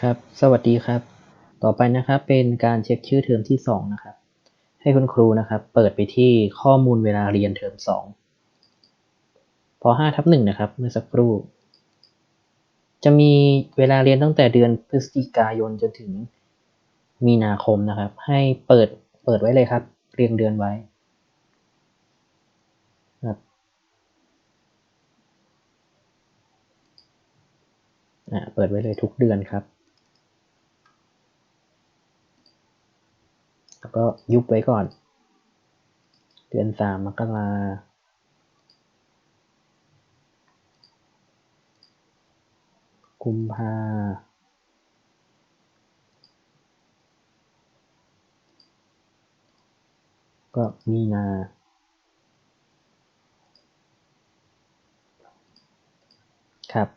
ครับ สวัสดีครับ ต่อไปนะครับเป็นการเช็คชื่อเทอมที่สองนะครับ ให้คุณครูนะครับ เปิดไปที่ข้อมูลเวลาเรียนเทอมสองปห้าทับหนึ่งนะครับ เมื่อสักครู่ จะมีเวลาเรียนตั้งแต่เดือนพฤศจิกายนจนถึงมีนาคมนะครับ ให้เปิดเปิดไว้เลยครับ เรียงเดือนไว้อ่าเปิดไว้เลยทุกเดือนครับ แล้ว ก็ยุบไว้ก่อน เดือนสามมกรากุมภาก็มีนา ครับ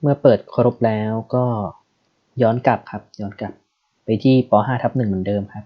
เมื่อเปิดครบแล้วก็ย้อนกลับครับ ย้อนกลับไปที่ป .5 ทับหนึ่งเหมือนเดิมครับ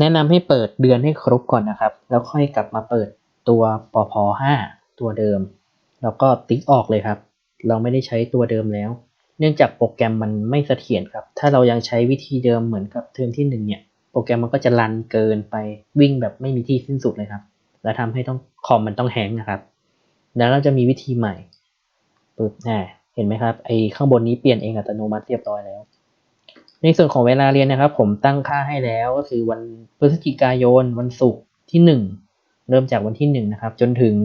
แนะนำให้เปิดเดือนให้ครบก่อนนะครับ แล้วค่อยกลับมาเปิดตัวปพ5ตัวเดิม แล้วก็ติ๊กออกเลยครับ เราไม่ได้ใช้ตัวเดิมแล้ว เนื่องจากโปรแกรมมันไม่เสถียรครับ ถ้าเรายังใช้วิธีเดิมเหมือนกับเทอมที่หนึ่งเนี่ยโปรแกรมมันก็จะรันเกินไปวิ่งแบบไม่มีที่สิ้นสุดเลยครับ และทำให้ต้องคอมมันต้องแฮงนะครับ แล้วเราจะมีวิธีใหม่ปึ๊บอ่าเห็นไหมครับไอ้ข้างบนนี้เปลี่ยนเองอัตโนมัติเรียบร้อยแล้ว ในส่วนของเวลาเรียนนะครับ ผมตั้งค่าให้แล้วก็คือวันพฤศจิกายนวันศุกร์ที่หนึ่งเริ่มจากวันที่หนึ่งนะครับ จนถึง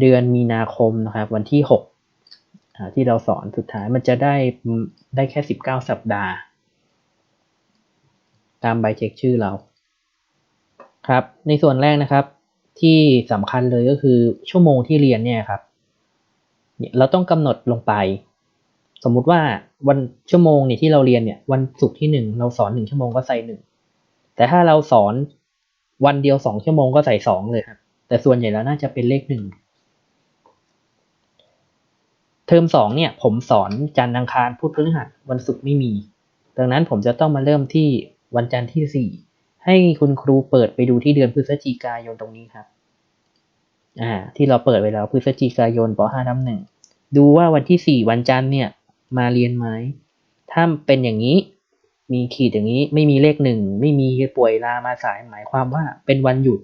เดือนมีนาคมนะครับ วันที่หกที่เราสอนสุดท้ายมันจะได้ได้แค่สิบเก้าสัปดาห์ ตามใบเช็คชื่อเราครับ ในส่วนแรกนะครับ ที่สำคัญเลยก็คือชั่วโมงที่เรียนเนี่ยครับ เราต้องกำหนดลงไป สมมุติว่าวันชั่วโมงเนี่ยที่เราเรียนเนี่ยวันศุกร์ที่หนึ่งเราสอนหนึ่งชั่วโมงก็ใส่หนึ่งแต่ถ้าเราสอนวันเดียวสองชั่วโมงก็ใส่สองเลยครับแต่ส่วนใหญ่แล้วน่าจะเป็นเลขหนึ่งเทอมสองเนี่ยผมสอนจันทร์อังคารพุธพฤหัสวันศุกร์ไม่มี ดังนั้นผมจะต้องมาเริ่มที่วันจันทร์ที่สี่ให้คุณครูเปิดไปดูที่เดือนพฤศจิกายนตรงนี้ครับ อ่า ที่เราเปิดไว้แล้วพฤศจิกายนป .5 ทับหนึ่งดูว่าวันที่สี่วันจันทร์เนี่ย มาเรียนไหม ถ้าเป็นอย่างนี้ มีขีดอย่างนี้ ไม่มีเลขหนึ่ง ไม่มีป่วยลามาสาย หมายความว่าเป็นวันหยุด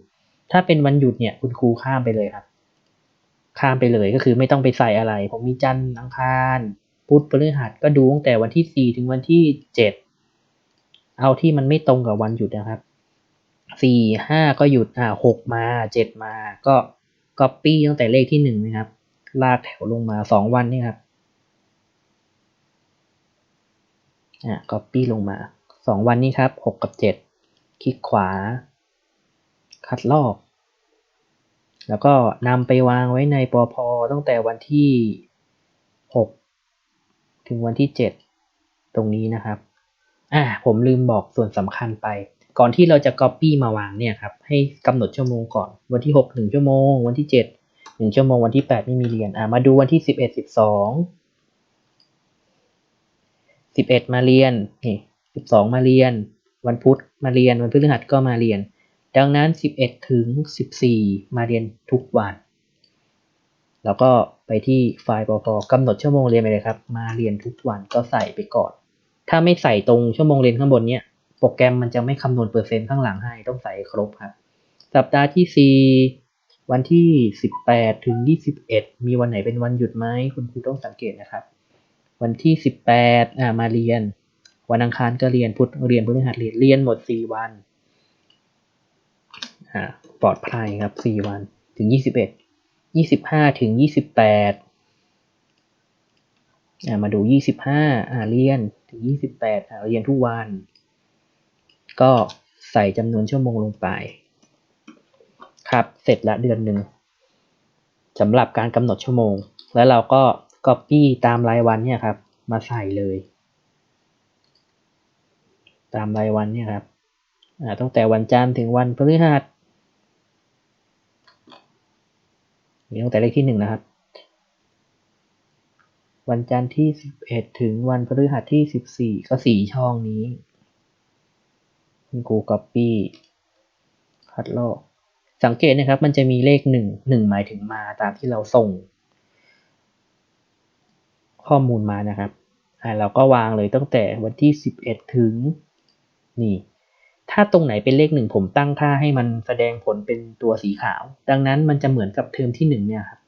ถ้าเป็นวันหยุดเนี่ย คุณครูข้ามไปเลยครับ ข้ามไปเลยก็คือไม่ต้องไปใส่อะไร ผมมีจันทร์อังคาร พุธพฤหัสก็ดูตั้งแต่วันที่สี่ถึงวันที่เจ็ด เอาที่มันไม่ตรงกับวันหยุดนะครับสี่ห้าก็หยุดอ่าหกมาเจ็ดมา ก็ก๊อปปี้ตั้งแต่เลขที่หนึ่งนะครับ ลากแถวลงมาสองวันนี่ครับ อ่าก๊อปปี้ลงมาสองวันนี้ครับหกกับเจ็ดคลิกขวา คัดลอก แล้วก็นำไปวางไว้ในปอพอตั้งแต่วันที่หกถึงวันที่เจ็ดตรงนี้นะครับ อ่าผมลืมบอกส่วนสำคัญไป ก่อนที่เราจะ Copy มาวางเนี่ยครับ ให้กำหนดชั่วโมงก่อน วันที่หกหนึ่งชั่วโมง วันที่เจ็ดหนึ่งชั่วโมง วันที่แปดไม่มีเรียน อ่ามาดูวันที่สิบเอ็ด สิบเอ็ดมาเรียนนี่สิบสองมาเรียน วันพุธมาเรียน วันพฤหัสก็มาเรียน ดังนั้นสิบเอ็ดถึงสิบสี่มาเรียนทุกวัน แล้วก็ไปที่ไฟล์ปอพกำหนดชั่วโมงเรียนไปเลยครับ มาเรียนทุกวันก็ใส่ไปก่อน ถ้าไม่ใส่ตรงชั่วโมงเรียนข้างบนเนี้ยโปรแกรมมันจะไม่คำนวณเปอร์เซ็นต์ข้างหลังให้ต้องใส่ครบครับ สัปดาห์ที่สี่วันที่สิบแปดถึงยี่สิบเอ็ดมีวันไหนเป็นวันหยุดไหม คุณครูต้องสังเกตนะครับ วันที่สิบแปดอ่ามาเรียน วันอังคารก็เรียนพุธเรียนพฤหัสเรียนเรียนหมดสี่วันอ่าปลอดภัยครับสี่วันถึงยี่สิบเอ็ดยี่สิบห้าถึงยี่สิบแปดอ่ามาดูยี่สิบห้าอ่าเรียนถึงยี่สิบแปดอ่าเรียนทุกวัน ก็ใส่จำนวนชั่วโมงลงไป ครับเสร็จละเดือนหนึ่งสำหรับการกำหนดชั่วโมง แล้วเราก็ Copy ตามรายวันเนี่ยครับ มาใส่เลย ตามรายวันเนี่ยครับตั้งแต่วันจันทร์ถึงวันพฤหัสนี่ตั้งแต่เลขที่หนึ่งนะครับ วันจันทร์ที่สิบเอ็ดถึงวันพฤหัสที่สิบสี่ก็สี่ช่องนี้คุณครู Copy คัดลอกสังเกตนะครับ มันจะมีเลขหนึ่งหนึ่งหมายถึงมาตามที่เราส่ง ข้อมูลมานะครับอ่าเราก็วางเลยตั้งแต่วันที่สิบเอ็ดถึงนี่ถ้าตรงไหนเป็นเลขหนึ่งผมตั้งค่าให้มันแสดงผลเป็นตัวสีขาว ดังนั้นมันจะเหมือนกับเทอมที่หนึ่งเนี่ยครับ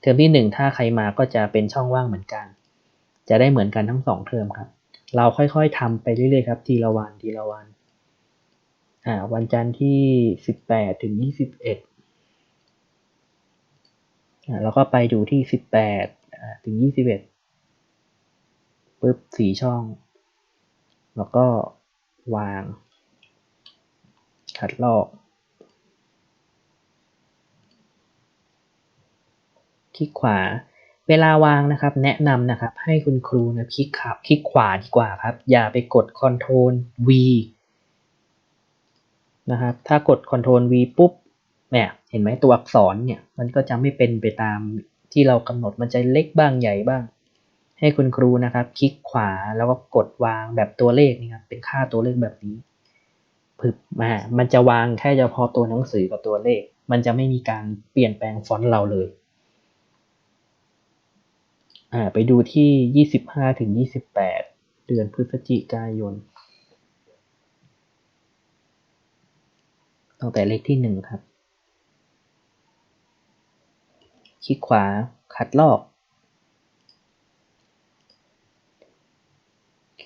เทอมที่หนึ่งถ้าใครมาก็จะเป็นช่องว่างเหมือนกัน จะได้เหมือนกันทั้งสองเทอมครับ เราค่อยๆทำไปเรื่อยๆครับทีละวันทีละวันอ่าวันจันทร์ที่สิบแปดถึงยี่สิบเอ็ดอ่าแล้วก็ไปดูที่สิบแปดถึงยี่สิบเอ็ด ปุ๊บสี่ช่อง แล้วก็วางคัดลอก คลิกขวา เวลาวางนะครับ แนะนำนะครับ ให้คุณครูนะคลิกขับคลิกขวาดีกว่าครับ อย่าไปกด Ctrl V นะครับ ถ้ากด Ctrl V ปุ๊บเนี่ยเห็นไหมตัวอักษรเนี่ยมันก็จะไม่เป็นไปตามที่เรากำหนดมันจะเล็กบ้างใหญ่บ้าง ให้คุณครูนะครับ คลิกขวาแล้วก็กดวางแบบตัวเลขนี่ครับ เป็นค่าตัวเลขแบบนี้พึบมามันจะวางแค่เฉพาะตัวหนังสือกับตัวเลข มันจะไม่มีการเปลี่ยนแปลงฟอนต์เราเลยอ่าไปดูที่ยี่สิบห้าถึงยี่สิบแปดเดือนพฤศจิกายนตั้งแต่เลขที่หนึ่งครับ คลิกขวาคัดลอก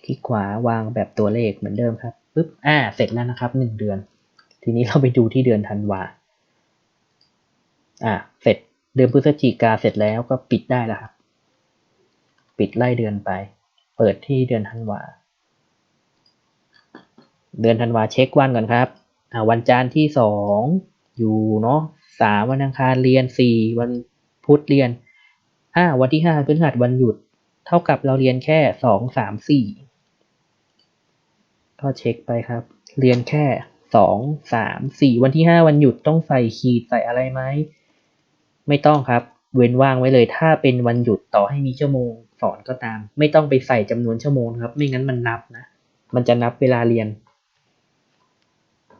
คลิกขวาวางแบบตัวเลขเหมือนเดิมครับปุ๊บอ่าเสร็จแล้วนะครับหนึ่งเดือน ทีนี้เราไปดูที่เดือนธันวาอ่าเสร็จเดือนพฤศจิกาเสร็จแล้วก็ปิดได้แล้วครับ ปิดไล่เดือนไป เปิดที่เดือนธันวาเดือนธันวาเช็ควันก่อนครับอ่าวันจันทร์ที่สองอยู่เนาะสามวันอังคารเรียนสี่วันพุธเรียนห้าวันที่ห้าพฤหัสวันหยุด เท่ากับเราเรียนแค่สองสามสี่ ก็เช็คไปครับ เรียนแค่สองสามสี่วันที่ห้าวันหยุดต้องใส่ขีดใส่อะไรไหมไม่ต้องครับ เว้นว่างไว้เลย ถ้าเป็นวันหยุดต่อให้มีชั่วโมงสอนก็ตาม ไม่ต้องไปใส่จำนวนชั่วโมงครับ ไม่งั้นมันนับนะ มันจะนับเวลาเรียน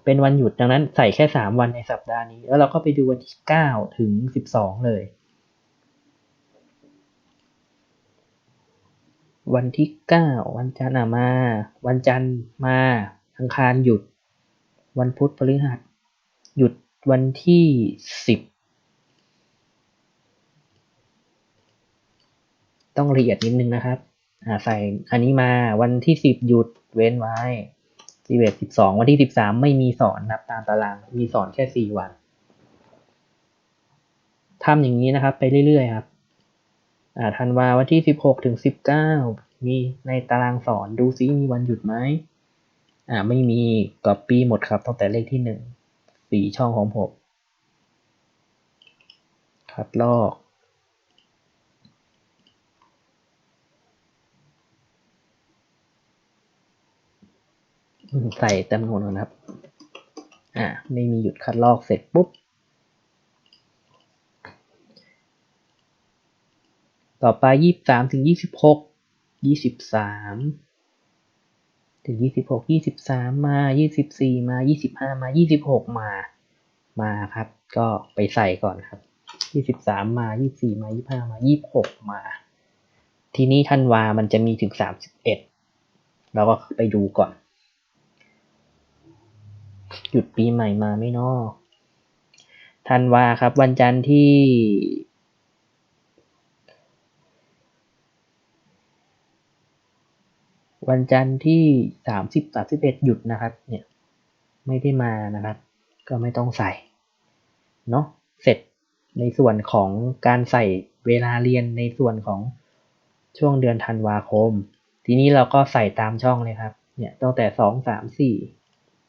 เป็นวันหยุดดังนั้นใส่แค่สามวันในสัปดาห์นี้ แล้วเราก็ไปดูวันที่เก้าถึงสิบสองเลย วันที่เก้าวันจันทร์มา วันจันทร์มาอังคารหยุด วันพุธพฤหัส หยุดวันที่สิบต้องละเอียดนิดนึงนะครับใส่อันนี้มาวันที่สิบหยุดเว้นไว้สิบเอ็ดสิบสองวันที่สิบสามไม่มีสอนนับตามตาราง มีสอนแค่สี่วันทำอย่างนี้นะครับ ไปเรื่อยๆครับ ธันวาวันที่สิบหกถึงสิบเก้ามีในตารางสอนดูซิมีวันหยุดไหมอ่าไม่มีก็ปีหมดครับตั้งแต่เลขที่หนึ่งสี่ช่องของผมคัดลอกใส่จำนวนนะครับ อ่า ไม่มีหยุดคัดลอกเสร็จปุ๊บ ต่อไปยี่สิบสามถึงยี่สิบหกยี่สิบสามถึงยี่สิบหกยี่สิบสามมายี่สิบสี่มายี่สิบห้ามายี่สิบหกมามาครับ ก็ไปใส่ก่อนครับยี่สิบสามมายี่สี่มายี่ห้ามายี่หกมา ทีนี้ธันวามันจะมีถึงสามสิบเอ็ดเราก็ไปดูก่อน หยุดปีใหม่มาไม่นอกธันวาครับ วันจันทร์ที่ วันจันทร์ที่สามสิบสามสิบเอ็ดหยุดนะครับ เนี่ย ไม่ได้มานะครับ ก็ไม่ต้องใส่ เนาะ เสร็จในส่วนของการใส่เวลาเรียนในส่วนของช่วงเดือนธันวาคม ทีนี้เราก็ใส่ตามช่องเลยครับ เนี่ย ตั้งแต่สองสามสี่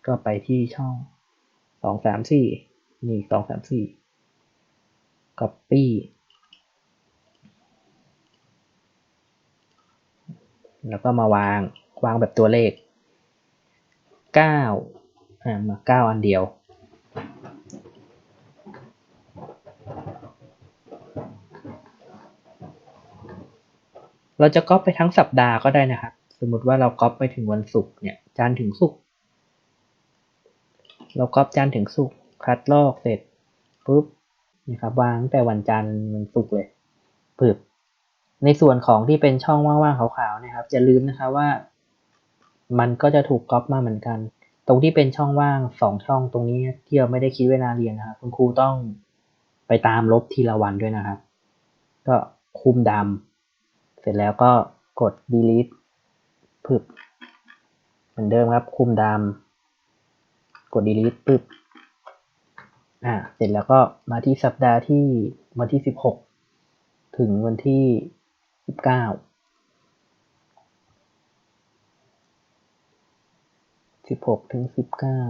ก็ไปที่ช่องสองสามสี่นี่สองสามสี่ copy แล้วก็มาวางวางแบบตัวเลขเก้าอ่ามาเก้าอันเดียว เราจะก๊อปไปทั้งสัปดาห์ก็ได้นะครับ สมมติว่าเราก๊อปไปถึงวันศุกร์เนี่ยจันถึงศุกร์เราก๊อปจันถึงศุกร์คัดลอกเสร็จปุ๊บนะครับวางตั้งแต่วันจันทร์วันศุกร์เลยปึบ ในส่วนของที่เป็นช่องว่างๆขาวๆนะครับอย่าลืมนะครับว่า มันก็จะถูกก๊อปมาเหมือนกัน ตรงที่เป็นช่องว่างสองช่องตรงนี้ที่เราไม่ได้คิดเวลาเรียนนะครับคุณครูต้องไปตามลบทีละวันด้วยนะครับ ก็คุมดำเสร็จแล้วก็กด delete พึบเหมือนเดิมครับ คุมดำกด delete ปึ๊บอ่าเสร็จแล้วก็มาที่สัปดาห์ที่วันที่สิบหกถึงวันที่ สิบเก้าสิบหกถึงสิบเก้า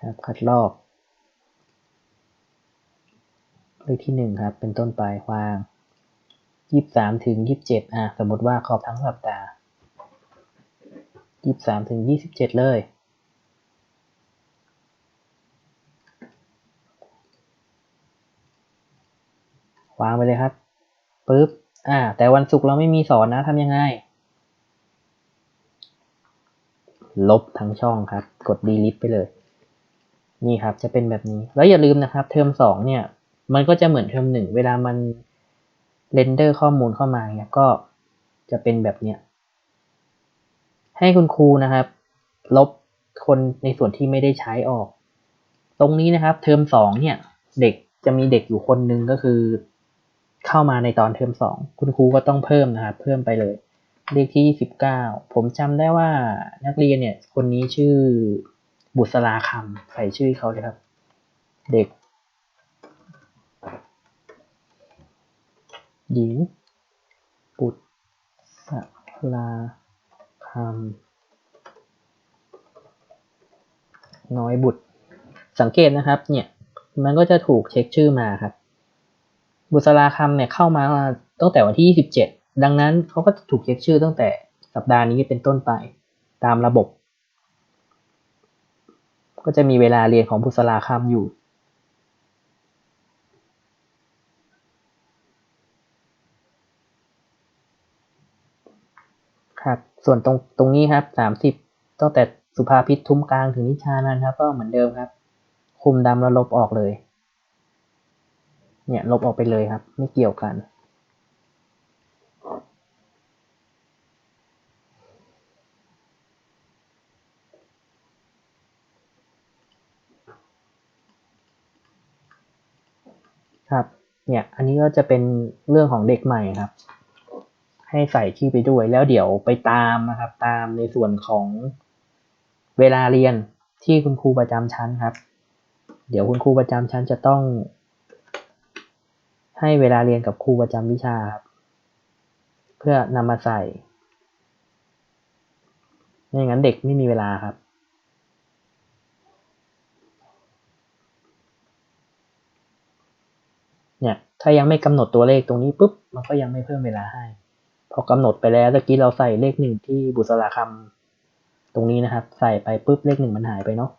ครับคัดลอกเลขที่หนึ่งครับ เป็นต้นไปวางยี่สามถึงยี่สิบเจ็ดอะ สมมติว่าครอบทั้งสัปดาห์ยี่สามถึงยี่สิบเจ็ดเลย วางไปเลยครับปึ๊บอ่า แต่วันศุกร์เราไม่มีสอนนะทำยังไง ลบทั้งช่องครับ กด delete ไปเลย นี่ครับจะเป็นแบบนี้ แล้วอย่าลืมนะครับ เทอมสองเนี่ย มันก็จะเหมือนเทอมหนึ่งเวลามันเรนเดอร์ข้อมูลเข้ามาเนี่ยก็จะเป็นแบบเนี้ยให้คุณครูนะครับ ลบคนในส่วนที่ไม่ได้ใช้ออก ตรงนี้นะครับ เทอมสองเนี่ย เด็กจะมีเด็กอยู่คนหนึ่งก็คือ เข้ามาในตอนเทอมสองคุณครูก็ต้องเพิ่มนะครับเพิ่มไปเลย เลขที่สิบเก้าผมจำได้ว่านักเรียนเนี่ยคนนี้ชื่อบุษราคำใส่ชื่อเขาเลยครับ เด็ก หญิงบุษราคำน้อยบุตร สังเกตนะครับเนี่ยมันก็จะถูกเช็คชื่อมาครับ บุษราคำเนี่ยเข้ามาตั้งแต่วันที่ 27 ดังนั้นเขาก็จะถูกเช็คชื่อตั้งแต่สัปดาห์นี้เป็นต้นไป ตามระบบ ก็จะมีเวลาเรียนของบุษราคำอยู่ ครับ ส่วนตรงตรงนี้ครับ 30 ตั้งแต่สุภาพิษทุ้มกลางถึงนิชานันครับ ก็เหมือนเดิมครับ คุมดำแล้วลบออกเลย เนี่ยลบออกไปเลยครับ ไม่เกี่ยวกัน ครับ เนี่ยอันนี้ก็จะเป็นเรื่องของเด็กใหม่ครับ ให้ใส่ชื่อไปด้วยแล้วเดี๋ยวไปตามนะครับ ตามในส่วนของเวลาเรียนที่คุณครูประจำชั้นครับ เดี๋ยวคุณครูประจำชั้นจะต้อง ให้เวลาเรียนกับครูประจำวิชาครับเพื่อนำมาใส่ไม่งั้นเด็กไม่มีเวลาครับ เนี่ย ถ้ายังไม่กำหนดตัวเลขตรงนี้ปุ๊บ มันก็ยังไม่เพิ่มเวลาให้ พอกำหนดไปแล้วตะกี้เราใส่เลขหนึ่งที่บุษราคำตรงนี้นะครับ ใส่ไปปุ๊บเลขหนึ่งมันหายไปเนาะ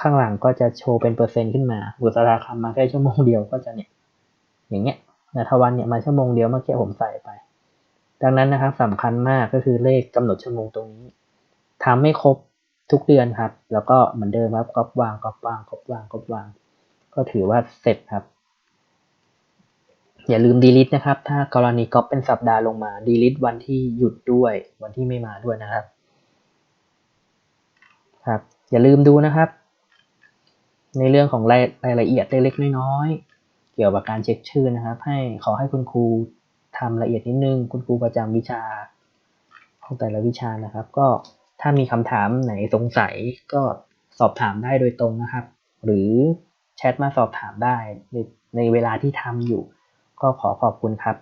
ข้างหลังก็จะโชว์เป็นเปอร์เซ็นต์ขึ้นมา บุษราคำมาแค่ชั่วโมงเดียวก็จะเนี่ย อย่างเงี้ยนัทวันเนี่ยมาชั่วโมงเดียวเมื่อกี้ผมใส่ไป ดังนั้นนะครับสำคัญมากก็คือเลขกำหนดชั่วโมงตรงนี้ทำให้ครบทุกเดือนครับ แล้วก็เหมือนเดิมครับก๊อปวางก๊อปวางก๊อปวางก๊อปวาง ก็ถือว่าเสร็จครับ อย่าลืม delete นะครับ ถ้ากรณีก๊อปเป็นสัปดาห์ลงมา delete วันที่หยุดด้วยวันที่ไม่มาด้วยนะครับ ครับ อย่าลืมดูนะครับ ในเรื่องของรายรายละเอียดเล็กๆน้อยๆ เกี่ยวกับการเช็คชื่อนะครับ ให้ขอให้คุณครูทำละเอียดนิดนึง คุณครูประจำวิชาของแต่ละวิชานะครับ ก็ถ้ามีคำถามไหนสงสัยก็สอบถามได้โดยตรงนะครับ หรือแชทมาสอบถามได้ในในเวลาที่ทำอยู่ ก็ขอขอบคุณครับ